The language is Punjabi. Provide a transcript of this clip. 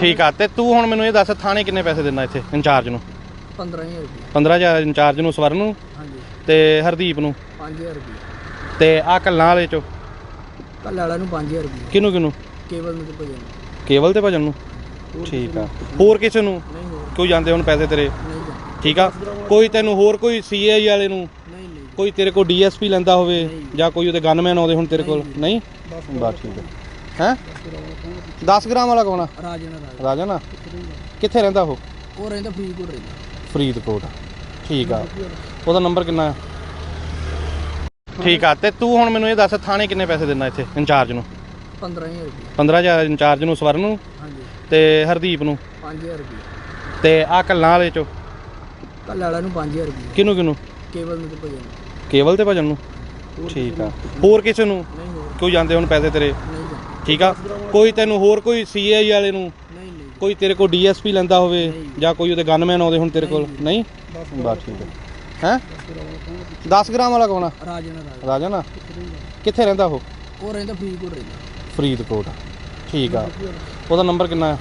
ਠੀਕ ਆ ਤੇ ਤੂੰ ਹੁਣ ਮੈਨੂੰ ਇਹ ਦੱਸ ਥਾਣੇ ਕਿੰਨੇ ਪੈਸੇ ਦਿੰਦਾ ਇੱਥੇ ਇੰਚਾਰਜ ਨੂੰ? 15000 ਰੁਪਏ। 15000 ਇੰਚਾਰਜ ਨੂੰ ਸਵਰਨ ਨੂੰ? ਹਾਂਜੀ। ਤੇ ਹਰਦੀਪ ਨੂੰ? 5000 ਰੁਪਏ। ਤੇ ਆ ਕੱਲਾਂ ਵਾਲੇ ਚੋਂ? ਕੱਲ ਵਾਲਾ ਨੂੰ 5000 ਰੁਪਏ। ਕਿਹਨੂੰ ਕਿਹਨੂੰ? ਕੇਬਲ ਨੂੰ ਤੇ ਭਜਨ ਕੇਵਲ ਤੇ ਭਜਨ ਨੂੰ? ਠੀਕ ਆ। ਹੋਰ ਕਿਸੇ ਨੂੰ? ਨਹੀਂ ਹੋਰ। ਕੋਈ ਜਾਂਦੇ ਹੁਣ ਪੈਸੇ ਤੇਰੇ? ਨਹੀਂ ਠੀਕ ਆ। ਕੋਈ ਤੈਨੂੰ ਹੋਰ ਕੋਈ ਸੀਆਈ ਵਾਲੇ ਨੂੰ? ਨਹੀਂ ਨਹੀਂ। ਕੋਈ ਤੇਰੇ ਕੋਲ ਡੀਐਸਪੀ ਲੈਂਦਾ ਹੋਵੇ ਜਾਂ ਕੋਈ ਉਹਦੇ ਗਨਮੈਨ ਆਉਂਦੇ ਹੁਣ ਤੇਰੇ ਕੋਲ? ਨਹੀਂ? ਬਸ ਠੀਕ ਹੈ ਹੈ? 10 ਗ੍ਰਾਮ ਵਾਲਾ ਕੌਣ ਆ? ਰਾਜਨ ਰਾਜ ਕਿੱਥੇ ਰਹਿੰਦਾ? ਉਹ? ਉਹ ਰਹਿੰਦਾ ਫਰੀਦਕੋਟ ਰਹਿੰਦਾ। ਫਰੀਦਕੋਟ। ਠੀਕ ਆ। ਉਹਦਾ ਨੰਬਰ ਕਿੰਨਾ ਆ? ਠੀਕ ਆ ਤੇ ਤੂੰ ਹੁਣ ਮੈਨੂੰ ਇਹ ਦੱਸ ਥਾਣੇ ਕਿੰਨੇ ਪੈਸੇ ਦਿੰਦਾ ਇੱਥੇ ਇੰਚਾਰਜ ਨੂੰ? 15000 ਰੁਪਏ। 15000 ਇੰਚਾਰਜ ਨੂੰ ਸਵਰਨ ਨੂੰ? ਹਾਂਜੀ। ਤੇ ਹਰਦੀਪ ਨੂੰ? 5000 ਰੁਪਏ। ਤੇ ਆ ਕੱਲਾਂ ਵਾਲੇ ਚੋਂ? ਕੱਲ ਵਾਲਾ ਨੂੰ 5000 ਰੁਪਏ। ਕਿਹਨੂੰ ਕਿਹਨੂੰ? ਕੇਬਲ ਨੂੰ ਤੇ ਭਜਨ ਕੇਵਲ ਤੇ ਭਜਨ ਨੂੰ? ਠੀਕ ਆ। ਹੋਰ ਕਿਸੇ ਨੂੰ? ਕੋਈ ਜਾਂਦੇ ਹੁਣ ਪੈਸੇ ਤੇਰੇ? ਠੀਕ ਆ? ਕੋਈ ਤੈਨੂੰ ਹੋਰ ਕੋਈ ਸੀਆਈ ਵਾਲੇ ਨੂੰ? ਨਹੀਂ ਨਹੀਂ ਕੋਈ ਤੇਰੇ ਕੋਲ ਡੀਐਸਪੀ ਲੈਂਦਾ ਹੋਵੇ ਜਾਂ ਕੋਈ ਉਹਦੇ ਗਨਮੈਨ ਆਉਂਦੇ ਹੁਣ ਤੇਰੇ ਕੋਲ? ਨਹੀਂ? ਬਸ ਠੀਕ ਹੈ ਹੈ? 10 ਗ੍ਰਾਮ ਵਾਲਾ ਕੌਣ ਆ? ਰਾਜਨ ਰਾਜ ਰਾਜਾ ਨਾ ਕਿੱਥੇ ਰਹਿੰਦਾ ਉਹ? ਉਹ ਰਹਿੰਦਾ ਫਰੀਦਕੋਟ ਰਹਿੰਦਾ। ਫਰੀਦਕੋਟ। ਠੀਕ ਆ। ਉਹਦਾ ਨੰਬਰ ਕਿੰਨਾ ਆ?